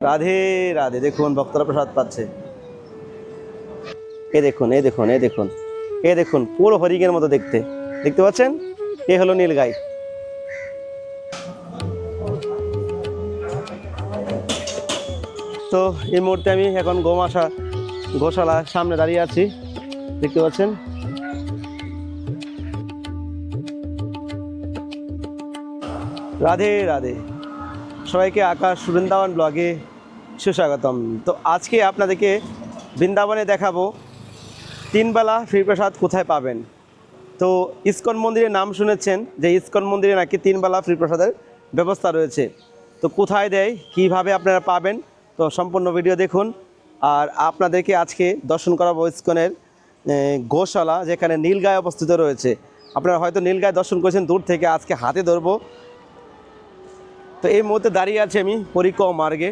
রাধে রাধে। দেখুন, ভক্তরা প্রসাদ পাচ্ছে। এ দেখুন এ দেখুন এ দেখুন এ দেখুন, পুরো হরিণের মতো দেখতে। দেখতে পাচ্ছেন? এ হলো নীল নীলগাই তো এই মুহূর্তে আমি এখন গোমাশা গোশালার সামনে দাঁড়িয়ে আছি। দেখতে পাচ্ছেন? রাধে রাধে। সবাইকে আকাশ বৃন্দাবন ব্লগে সুস্বাগতম। তো আজকে আপনাদেরকে বৃন্দাবনে দেখাবো তিনবেলা ফ্রি প্রসাদ কোথায় পাবেন। তো ইস্কন মন্দিরের নাম শুনেছেন যে ইস্কন মন্দিরে নাকি তিনবেলা ফ্রি প্রসাদের ব্যবস্থা রয়েছে। তো কোথায় দেয়, কীভাবে আপনারা পাবেন, তো সম্পূর্ণ ভিডিও দেখুন। আর আপনাদেরকে আজকে দর্শন করাবো ইস্কনের গোশালা, যেখানে নীলগায় অবস্থিত রয়েছে। আপনারা হয়তো নীলগায় দর্শন করেছেন, দূর থেকে আজকে হাতে ধরবো। তো এই মুহূর্তে দাঁড়িয়ে আছি আমি পরিক্রমা মার্গে।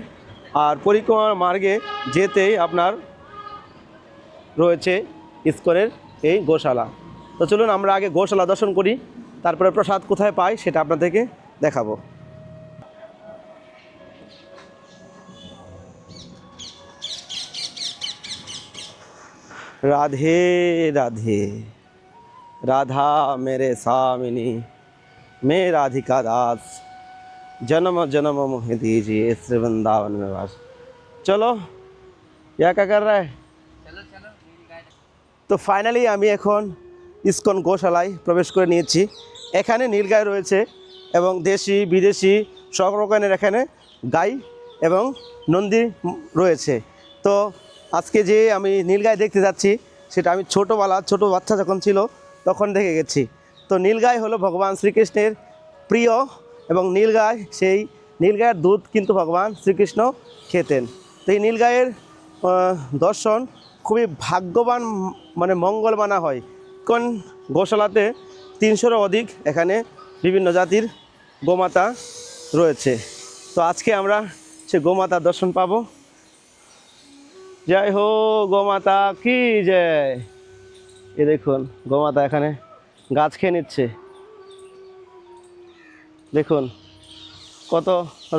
আর পরিক্রমার মার্গে যেতেই আপনার রয়েছে ইস্কনের এই গোশালা। তো চলুন আমরা আগে গোশালা দর্শন করি, তারপরে প্রসাদ কোথায় পাই সেটা আপনাদেরকে দেখাবো। রাধে রাধে, রাধা মেরে সামিনী মে রাধিকা দাস। जन्म जन्म मोह दीजिए इस वृंदावन में वास चलो या क्या कर रहा है তো ফাইনালি আমি এখন ইস্কন গোশালায় প্রবেশ করে নিয়েছি এখানে নীলগাই রয়েছে এবং দেশি বিদেশি সব রকমের এখানে গাই এবং নন্দী উম রয়েছে তো আজকে যে আমি নীলগাই দেখতে যাচ্ছি সেটা আমি ছোটোবেলা ছোটো বাচ্চা যখন ছিল তখন দেখে গেছি তো নীলগাই হলো ভগবান শ্রীকৃষ্ণের প্রিয় এবং নীলগাই সেই নীলগায়ের দুধ কিন্তু ভগবান শ্রীকৃষ্ণ খেতেন। তো এই নীলগায়ের দর্শন খুবই ভাগ্যবান মানে মঙ্গল মানা হয়। কোন গোশালাতে তিনশোরও অধিক এখানে বিভিন্ন জাতির গোমাতা রয়েছে। তো আজকে আমরা সে গোমাতার দর্শন পাবো। জয় হো, গোমাতা, কি জয়? এ দেখুন, গোমাতা এখানে গাছ খেয়ে নিচ্ছে। দেখুন, কত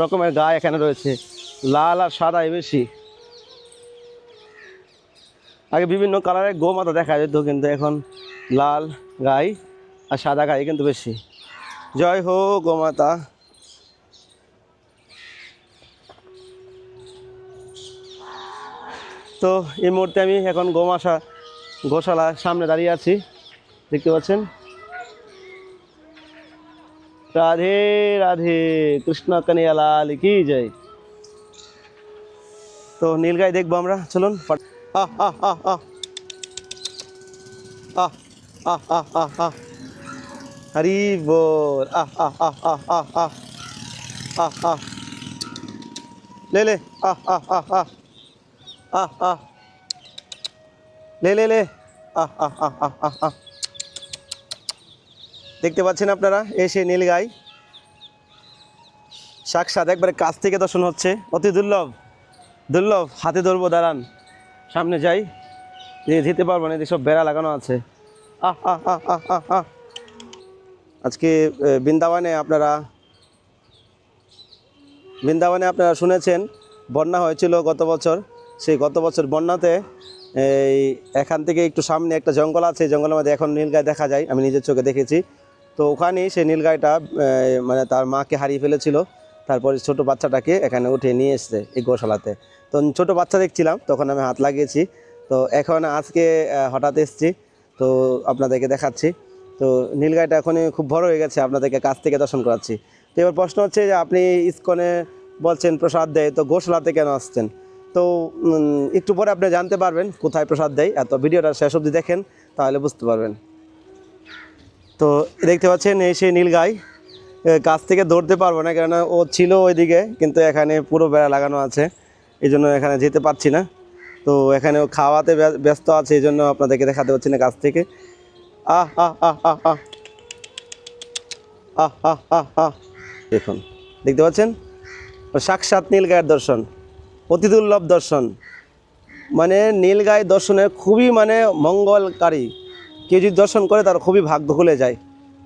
রকমের গায়ে এখানে রয়েছে। লাল আর সাদাই বেশি। আগে বিভিন্ন কালারের গোমাতা দেখা যেত, কিন্তু এখন লাল গাই আর সাদা গাই কিন্তু বেশি। জয় হো গোমাতা। তো এই মুহূর্তে আমি এখন গোমাশা গোশালার সামনে দাঁড়িয়ে আছি। দেখতে পাচ্ছেন? রাধে রাধে কৃষ্ণ কানিয়া লাল কি জয় তো নীলগাই দেখব আমরা চলুন ফট- আহ, আহ, আহ, আহ। আহ, আহ, আহ, আহ, আহ। হরি বল আহ আহ আহ আহ আহ আহ আহ আহ লে লে আহ আহ আহ আহ আহ আহ লে লে লে আহ আহ আহ আহ আহ আহ দেখতে পাচ্ছেন আপনারা, এই সেই নীলগাই। সাক্ষাৎ একবারে কাছ থেকে দর্শন হচ্ছে। অতি দুর্লভ দুর্লভ, হাতে ধরবো, দাঁড়ান। সামনে যাই। যেতে পারব না সব বেড়া লাগানো আছে। আহ আহ আহ আহ আজকে বৃন্দাবনে আপনারা বৃন্দাবনে আপনারা শুনেছেন, বন্যা হয়েছিল গত বছর। সেই গত বছর বন্যাতে, এই, এখান থেকে একটু সামনে একটা জঙ্গল আছে। জঙ্গলের মধ্যে এখন নীলগাই দেখা যায়, আমি নিজের চোখে দেখেছি। তো ওখানেই সেই নীলগাইটা মানে তার মাকে হারিয়ে ফেলেছিল। তারপরে ছোট বাচ্চাটাকে এখানে উঠে নিয়ে এসছে এই গোশালাতে। তো ছোট বাচ্চা দেখছিলাম, তখন আমি হাত লাগিয়েছি। তো এখন আজকে হঠাৎ এসছি। তো আপনাদেরকে দেখাচ্ছি। তো নীলগাইটা এখনই খুব বড় হয়ে গেছে, আপনাদেরকে কাছ থেকে দর্শন করাচ্ছি। তো এবার প্রশ্ন হচ্ছে যে আপনি ইস্কনে বলছেন প্রসাদ দেয়, তো গোশালাতে কেন আসছেন? তো একটু পরে আপনি জানতে পারবেন কোথায় প্রসাদ দেয়। এত ভিডিওটা শেষ অবধি দেখেন, তাহলে বুঝতে পারবেন। তো দেখতে পাচ্ছেন এই সেই নীলগাই এ, গাছ থেকে ধরতে পারব না কেননা ও ছিল ওইদিকে কিন্তু এখানে পুরো বেড়া লাগানো আছে এই জন্য এখানে যেতে পারছি না। তো এখানে ও খাওয়াতে ব্যস্ত আছে এই জন্য আপনাদেরকে দেখাতে পারছি না গাছ থেকে। আহ আহ আহ আহ দেখুন দেখতে পাচ্ছেন? সাক্ষাৎ নীলগায়ের দর্শন অতি দুর্লভ দর্শন। মানে নীল নীলগাই দর্শনে খুবই মানে মঙ্গলকারী। কেউ যদি দর্শন করে তার খুবই ভাগ্য খুলে যায়।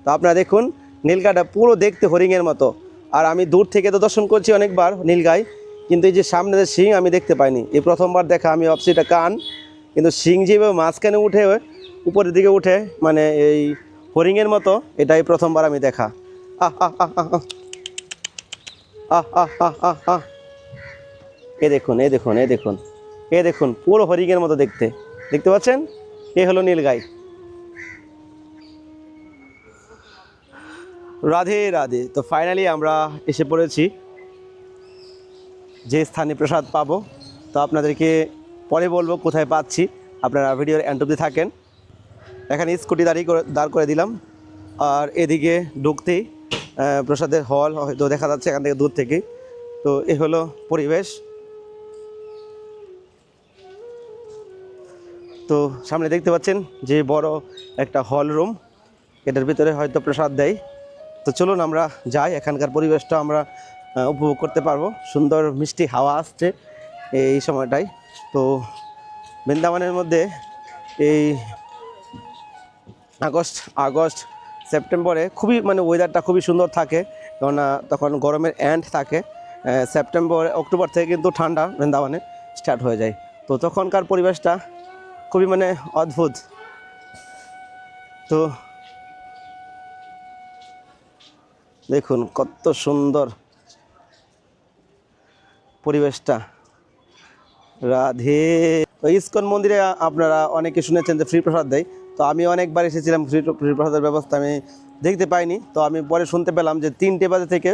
তো আপনারা দেখুন নীলগাইটা পুরো দেখতে হরিণের মতো। আর আমি দূর থেকে তো দর্শন করছি অনেকবার নীলগাই কিন্তু এই যে সামনে যে শিং আমি দেখতে পাইনি। এই প্রথমবার দেখা আমি ভাবছি এটা কান, কিন্তু শিং যেভাবে মাঝখানে উঠে, উপরের দিকে উঠে মানে এই হরিংয়ের মতো, এটাই প্রথমবার আমি দেখা। আহ আহ। আহ আহ আহ। আহ আহ। এ দেখুন এ দেখুন এ দেখুন। এ দেখুন, পুরো হরিণের মতো দেখতে। দেখতে পাচ্ছেন? এ হলো নীলগাই। রাধে রাধে। তো ফাইনালি আমরা এসে পড়েছি। যে স্থানে প্রসাদ পাবো, তো আপনাদেরকে পরে বলব কোথায় পাচ্ছি। আপনারা ভিডিওর অব্দি থাকেন। এখানে স্কুটি দাঁড়িয়ে করে, দাঁড় করে দিলাম। আর এদিকে ঢুকতেই প্রসাদের হল হয়তো দেখা যাচ্ছে এখান থেকে দূর থেকে। তো এ হলো পরিবেশ। তো সামনে দেখতে পাচ্ছেন যে বড় একটা হল রুম এটার ভিতরে হয়তো প্রসাদ দেয়। তো চলুন আমরা যাই, এখানকার পরিবেশটা আমরা উপভোগ করতে পারব। সুন্দর মিষ্টি হাওয়া আসছে এই সময়টাই তো বৃন্দাবনের মধ্যে এই আগস্ট আগস্ট, সেপ্টেম্বরে খুবই মানে ওয়েদারটা খুবই সুন্দর থাকে। কেননা তখন গরমের এন্ড থাকে সেপ্টেম্বর, অক্টোবর থেকে কিন্তু ঠান্ডা বৃন্দাবনে স্টার্ট হয়ে যায়। তো তখনকার পরিবেশটা খুবই মানে অদ্ভুত। তো দেখুন, কত সুন্দর পরিবেশটা। রাধে। ইস্কন মন্দিরে আপনারা অনেকে শুনেছেন যে ফ্রি প্রসাদ দেয়। তো আমি অনেকবার এসেছিলাম ফ্রি ফ্রি প্রসাদের ব্যবস্থা আমি দেখতে পাইনি। তো আমি পরে শুনতে পেলাম যে তিনটে বাজে থেকে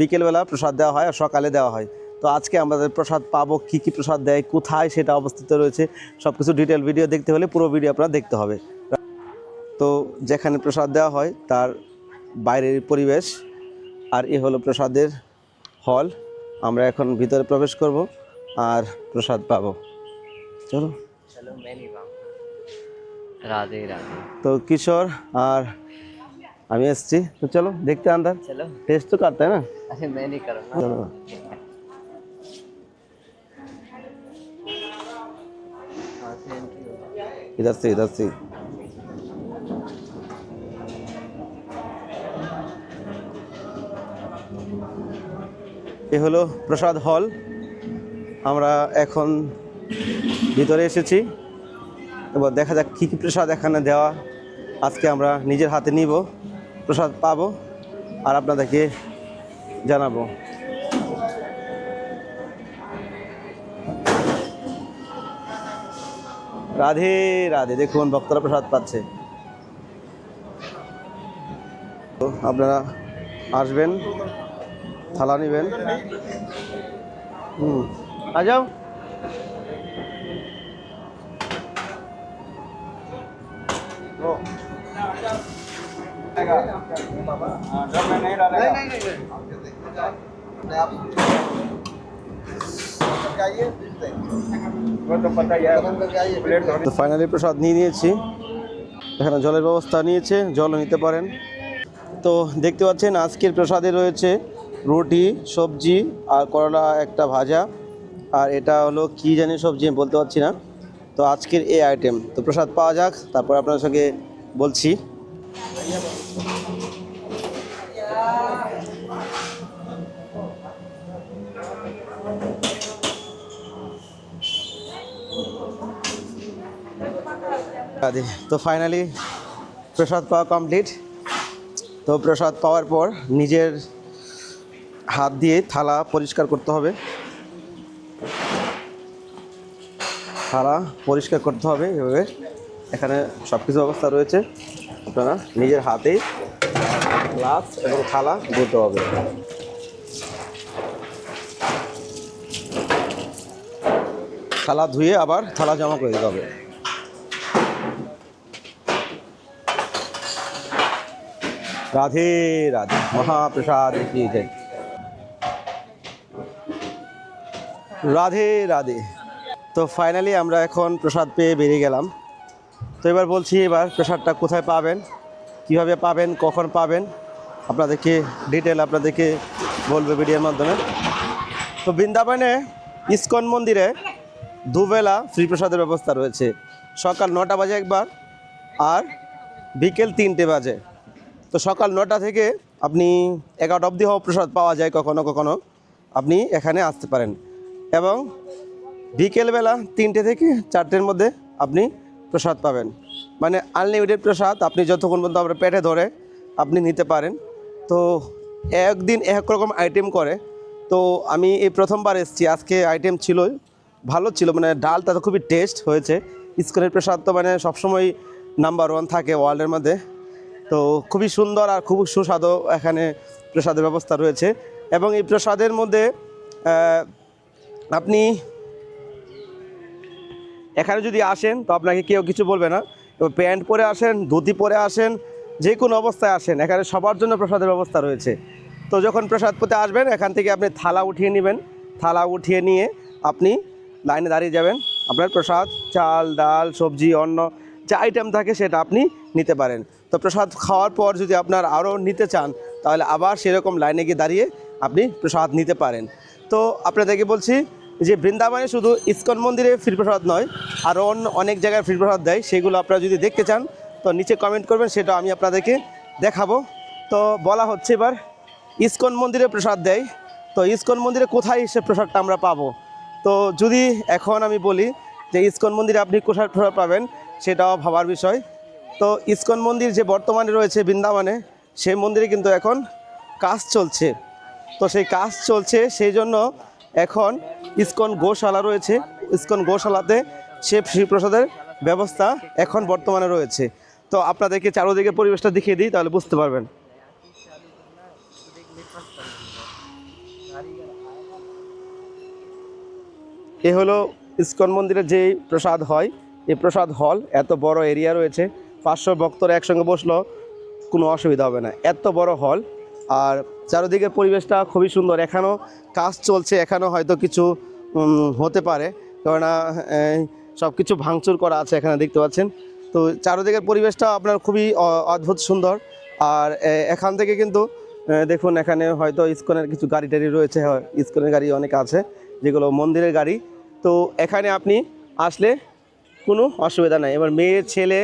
বিকেলবেলা প্রসাদ দেওয়া হয় আর সকালে দেওয়া হয়। তো আজকে আমাদের প্রসাদ পাবো, কী কী প্রসাদ দেয়, কোথায় সেটা অবস্থিত রয়েছে সব কিছু ডিটেল ভিডিও দেখতে হলে পুরো ভিডিও আপনারা দেখতে হবে। তো যেখানে প্রসাদ দেওয়া হয়, তার বাইরের পরিবেশ আর এ হলো প্রসাদের হল আমরা এখন ভিতরে প্রবেশ করব আর প্রসাদ পাবো চলো चलो मैं नहीं पाऊंगा राधे राधे তো কিশোর আর আমি এসছি তো চলো দেখতে আন্দার चलो টেস্ট তো করতে है ना अरे मैं नहीं करूँगा चलो हाँ थैंक यू इधर से इधर से এ হলো প্রসাদ হল। আমরা এখন ভিতরে এসেছি। এবার দেখা যাক কী কী প্রসাদ এখানে দেওয়া আজকে আমরা নিজের হাতে নিব, প্রসাদ পাবো আর আপনাদেরকে জানাব। রাধে রাধে, দেখুন ভক্তরা প্রসাদ পাচ্ছে। তো আপনারা আসবেন। থালা নেবেন। হুম, আ যাও। ফাইনালি প্রসাদ নিয়ে নিয়েছি। এখানে জলের ব্যবস্থা নিয়েছে, জলও নিতে পারেন। তো দেখতে পাচ্ছেন, আজকের প্রসাদে রয়েছে রুটি, সবজি আর করলা একটা ভাজা। আর এটা হলো কি জানি সবজি বলতে পারছি না। তো আজকের এই আইটেম তো প্রসাদ পাওয়া যাক, তারপর আপনার সঙ্গে বলছি। তো ফাইনালি প্রসাদ পাওয়া কমপ্লিট তো প্রসাদ পাওয়ার পর নিজের হাত দিয়ে থালা পরিষ্কার করতে হবে। থালা পরিষ্কার করতে হবে এভাবে। এখানে সব কিছু অবস্থা রয়েছে। আপনারা নিজের হাতেই গ্লাস এবং থালা ধুতে হবে। থালা ধুয়ে আবার থালা জমা করে দিতে হবে। রাধে রাধে, মহাপ্রসাদ, কি রাধে রাধে। তো ফাইনালি আমরা এখন প্রসাদ পেয়ে বেরিয়ে গেলাম। তো এবার বলছি এবার প্রসাদটা কোথায় পাবেন, কীভাবে পাবেন, কখন পাবেন, আপনাদেরকে ডিটেল আপনাদেরকে বলবে ভিডিওর মাধ্যমে। তো বৃন্দাবনে ইস্কন মন্দিরে দুবেলা ফ্রি প্রসাদের ব্যবস্থা রয়েছে। সকাল নটা বাজে একবার আর বিকেল তিনটে বাজে। তো সকাল নটা থেকে আপনি এগারোটা অবধি হোক প্রসাদ পাওয়া যায় কখনো কখনো। আপনি এখানে আসতে পারেন। এবং বিকেলবেলা তিনটে থেকে চারটের মধ্যে আপনি প্রসাদ পাবেন। মানে আনলিমিটেড প্রসাদ আপনি যতক্ষণ পর্যন্ত আপনার পেটে ধরে আপনি নিতে পারেন। তো একদিন এক রকম আইটেম করে। তো আমি এই প্রথমবার এসেছি। আজকে আইটেম ছিল ভালো ছিল। মানে ডালটা তো খুবই টেস্ট হয়েছে। স্কুলের প্রসাদ তো মানে সবসময় নাম্বার ওয়ান থাকে ওয়ার্ল্ডের মধ্যে। তো খুবই সুন্দর আর খুব সুস্বাদু এখানে প্রসাদের ব্যবস্থা রয়েছে। এবং এই প্রসাদের মধ্যে আপনি এখানে যদি আসেন, তো আপনাকে কেউ কিছু বলবে না। প্যান্ট পরে আসেন, ধুতি পরে আসেন, যে কোনো অবস্থায় আসেন, এখানে সবার জন্য প্রসাদের ব্যবস্থা রয়েছে। তো যখন প্রসাদ পেতে আসবেন, এখান থেকে আপনি থালা উঠিয়ে নেবেন। থালা উঠিয়ে নিয়ে আপনি লাইনে দাঁড়িয়ে যাবেন। আপনার প্রসাদ, চাল, ডাল, সবজি, অন্ন, যে আইটেম থাকে সেটা আপনি নিতে পারেন। তো প্রসাদ খাওয়ার পর যদি আপনার আরও নিতে চান, তাহলে আবার সেরকম লাইনে গিয়ে দাঁড়িয়ে আপনি প্রসাদ নিতে পারেন। তো আপনাদেরকে বলছি যে বৃন্দাবনে শুধু ইস্কন মন্দিরে প্রসাদ নয়, আরও অন্য অনেক জায়গায় প্রসাদ দেয়। সেগুলো আপনারা যদি দেখতে চান, তো নিচে কমেন্ট করবেন, সেটা আমি আপনাদেরকে দেখাবো। তো বলা হচ্ছে এবার ইস্কন মন্দিরে প্রসাদ দেয়। তো ইস্কন মন্দিরে কোথায় সে প্রসাদটা আমরা পাবো? তো যদি এখন আমি বলি যে ইস্কন মন্দিরে আপনি কোথায় প্রসাদ পাবেন, সেটাও ভাবার বিষয়। তো ইস্কন মন্দির যে বর্তমানে রয়েছে বৃন্দাবনে, সেই মন্দিরে কিন্তু এখন কাজ চলছে। তো সেই কাজ চলছে, সেই জন্য এখন ইস্কন গোশালা রয়েছে। ইস্কন গোশালাতে সে শ্রীপ্রসাদের ব্যবস্থা এখন বর্তমানে রয়েছে। তো আপনাদেরকে চারোদিকে পরিবেশটা দেখিয়ে দিই, তাহলে বুঝতে পারবেন। এ হলো ইস্কন মন্দিরে যে প্রসাদ হয়। এই প্রসাদ হল, এত বড় এরিয়া রয়েছে। পাঁচশো ভক্তরা একসঙ্গে বসল, কোনো অসুবিধা হবে না। এত বড় হল, আর চারিদিকের পরিবেশটা খুবই সুন্দর। এখানেও কাজ চলছে, এখানেও হয়তো কিছু হতে পারে। কেননা সব কিছু ভাঙচুর করা আছে এখানে দেখতে পাচ্ছেন। তো চারিদিকের পরিবেশটা আপনার খুবই অদ্ভুত সুন্দর। আর এখান থেকে কিন্তু দেখুন এখানে হয়তো ইস্কনের কিছু গাড়ি টাড়ি রয়েছে ইস্কনের গাড়ি অনেক আছে, যেগুলো মন্দিরের গাড়ি। তো এখানে আপনি আসলে কোনো অসুবিধা নাই। এবার মেয়ে, ছেলে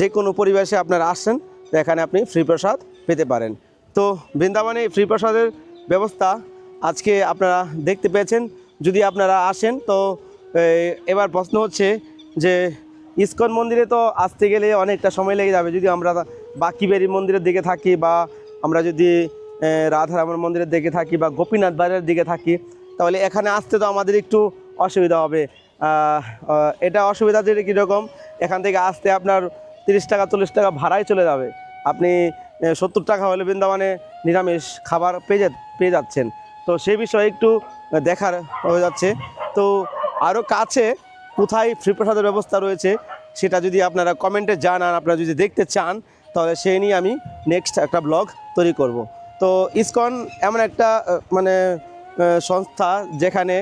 যে কোনো পরিবেশে আপনারা আসছেন, তো এখানে আপনি ফ্রি প্রসাদ পেতে পারেন। তো বৃন্দাবনে ফ্রি প্রসাদের ব্যবস্থা আজকে আপনারা দেখতে পেয়েছেন। যদি আপনারা আসেন, তো এবার প্রশ্ন হচ্ছে যে, ইস্কন মন্দিরে তো আসতে গেলে অনেকটা সময় লেগে যাবে। যদি আমরা বাকি বাকিবেরি মন্দিরের দিকে থাকি বা আমরা যদি রাধারামন মন্দিরের দিকে থাকি বা গোপীনাথ বাজারের দিকে থাকি, তাহলে এখানে আসতে তো আমাদের একটু অসুবিধা হবে। এটা অসুবিধা যেটা কীরকম? এখান থেকে আসতে আপনার তিরিশ টাকা, চল্লিশ টাকা ভাড়াই চলে যাবে। আপনি সত্তর টাকা হলে বৃন্দাবনে নিরামিষ খাবার পেয়ে পেয়ে যাচ্ছেন। তো সেই বিষয়ে একটু দেখার হয়ে যাচ্ছে। তো আরও কাছে কোথায় ফ্রি প্রসাদের ব্যবস্থা রয়েছে, সেটা যদি আপনারা কমেন্টে জানান আপনারা যদি দেখতে চান, তাহলে সেই নিয়ে আমি নেক্সট একটা ব্লগ তৈরি করব। তো ইসকন এমন একটা মানে সংস্থা যেখানে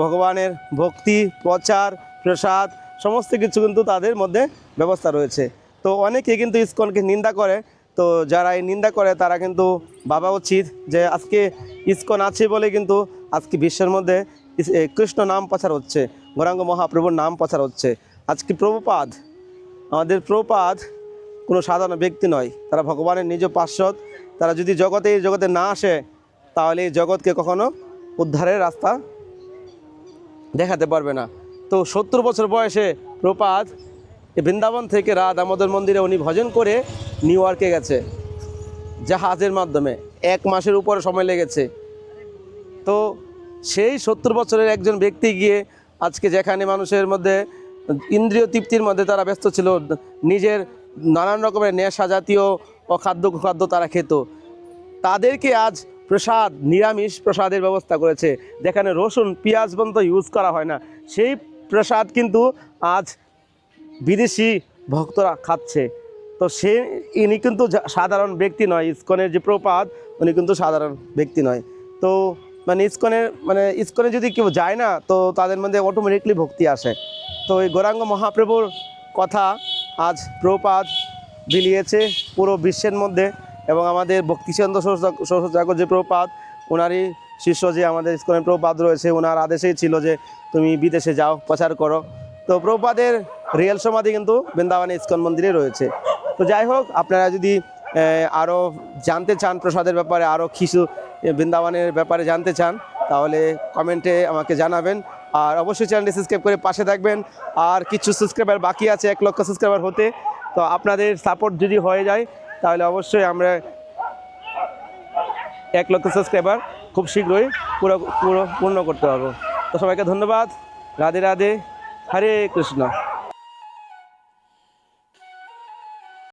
ভগবানের ভক্তি, প্রচার, প্রসাদ, সমস্ত কিছু কিন্তু তাদের মধ্যে ব্যবস্থা রয়েছে। তো অনেকে কিন্তু ইসকনকে নিন্দা করে তো যারা এই নিন্দা করে, তারা কিন্তু ভাবা উচিত যে আজকে ইস্কন আছে বলে কিন্তু আজকে বিশ্বের মধ্যে কৃষ্ণ নাম প্রচার হচ্ছে, গৌরাঙ্গ মহাপ্রভুর নাম প্রচার হচ্ছে। আজকে প্রভুপাদ, আমাদের প্রভুপাদ কোনো সাধারণ ব্যক্তি নয়, তারা ভগবানের নিজ পার্শ্বদ। তারা যদি জগতে, এই জগতে না আসে, তাহলে এই জগৎকে কখনো উদ্ধারের রাস্তা দেখাতে পারবে না। তো সত্তর বছর বয়সে প্রপাত বৃন্দাবন থেকে রাত দামোদর মন্দিরে উনি ভজন করে নিউ ইয়র্কে গেছে, জাহাজের মাধ্যমে। এক মাসের উপরে সময় লেগেছে। তো সেই সত্তর বছরের একজন ব্যক্তি গিয়ে আজকে যেখানে মানুষের মধ্যে, ইন্দ্রিয় তৃপ্তির মধ্যে তারা ব্যস্ত ছিল, নিজের নানান রকমের নেশা জাতীয় অখাদ্য খাদ্য তারা খেত। তাদেরকে আজ প্রসাদ, নিরামিষ প্রসাদের ব্যবস্থা করেছে। যেখানে রসুন, পেঁয়াজ পর্যন্ত ইউজ করা হয় না। সেই প্রসাদ কিন্তু আজ বিদেশি ভক্তরা খাচ্ছে। তো সে, ইনি কিন্তু সাধারণ ব্যক্তি নয়, ইস্কনের যে প্রপাত, উনি কিন্তু সাধারণ ব্যক্তি নয়। তো মানে ইস্কনের মানে ইস্কনে যদি কেউ যায় না, তো তাদের মধ্যে অটোমেটিকলি ভক্তি আসে। তো এই গৌরাঙ্গ মহাপ্রভুর কথা আজ প্রপাত বিলিয়েছে পুরো বিশ্বের মধ্যে এবং আমাদের ভক্তিচন্দ্র সরস্বতী যে প্রপাত ওনারই শিষ্য যে আমাদের ইস্কনের প্রপাত রয়েছে ওনার আদেশেই ছিল যে তুমি বিদেশে যাও, প্রচার করো। তো প্রপাদের রিয়েল সমাধি কিন্তু বৃন্দাবনে ইস্কন মন্দিরে রয়েছে। তো যাই হোক, আপনারা যদি আরও জানতে চান প্রসাদের ব্যাপারে আরও কিছু বৃন্দাবনের ব্যাপারে জানতে চান, তাহলে কমেন্টে আমাকে জানাবেন। আর অবশ্যই চ্যানেলটি সাবস্ক্রাইব করে পাশে থাকবেন। আর কিছু সাবস্ক্রাইবার বাকি আছে, এক লক্ষ সাবস্ক্রাইবার হতে, তো আপনাদের সাপোর্ট যদি হয়ে যায়, তাহলে অবশ্যই আমরা এক লক্ষ সাবস্ক্রাইবার খুব শীঘ্রই পুরো পুরো, পূর্ণ করতে পারব। তো সবাইকে ধন্যবাদ। রাধে রাধে, হরে কৃষ্ণ।